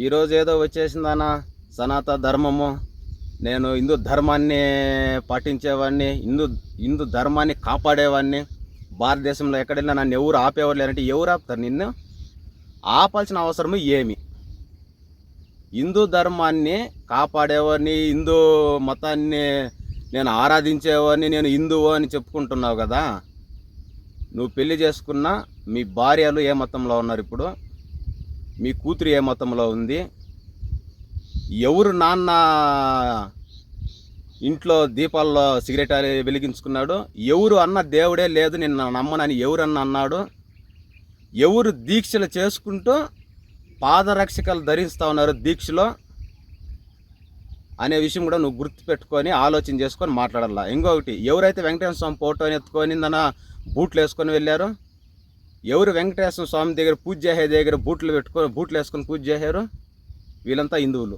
ఈరోజు ఏదో వచ్చేసిందన్న సనాతన ధర్మము. నేను హిందూ ధర్మాన్ని పాటించేవాడిని హిందూ హిందూ ధర్మాన్ని కాపాడేవాడిని. భారతదేశంలో ఎక్కడైనా నన్ను ఎవరు ఆపేవారు లేదంటే ఎవరు ఆపుతారు నిన్ను? ఆపాల్సిన అవసరము ఏమి? హిందూ ధర్మాన్ని కాపాడేవాడిని హిందూ మతాన్ని నేను ఆరాధించేవాడిని నేను హిందువు అని చెప్పుకుంటున్నావు కదా? నువ్వు పెళ్ళి చేసుకున్న మీ భార్యలు ఏ మతంలో ఉన్నారు ఇప్పుడు? మీ కూతురు ఏ మతంలో ఉంది? ఎవరు నాన్న ఇంట్లో దీపాల్లో సిగరెట్ వెలిగించుకున్నాడు? ఎవరు అన్న దేవుడే లేదు నిన్న నమ్మనని ఎవరన్న అన్నాడు? ఎవరు దీక్షలు చేసుకుంటూ పాదరక్షకలు ధరిస్తూ ఉన్నారు దీక్షలో? అనే విషయం కూడా నువ్వు గుర్తుపెట్టుకొని ఆలోచన చేసుకొని మాట్లాడాలా ఇంకొకటి ఎవరైతే వెంకటేశ్వర స్వామి ఫోటోని ఎత్తుకొని నిన్న బూట్లు వేసుకొని వెళ్ళారు? ఎవరు వెంకటేశ్వర స్వామి దగ్గర పూజ చేసే దగ్గర బూట్లు పెట్టుకొని బూట్లు వేసుకొని పూజ చేశారు? వీళ్ళంతా హిందువులు.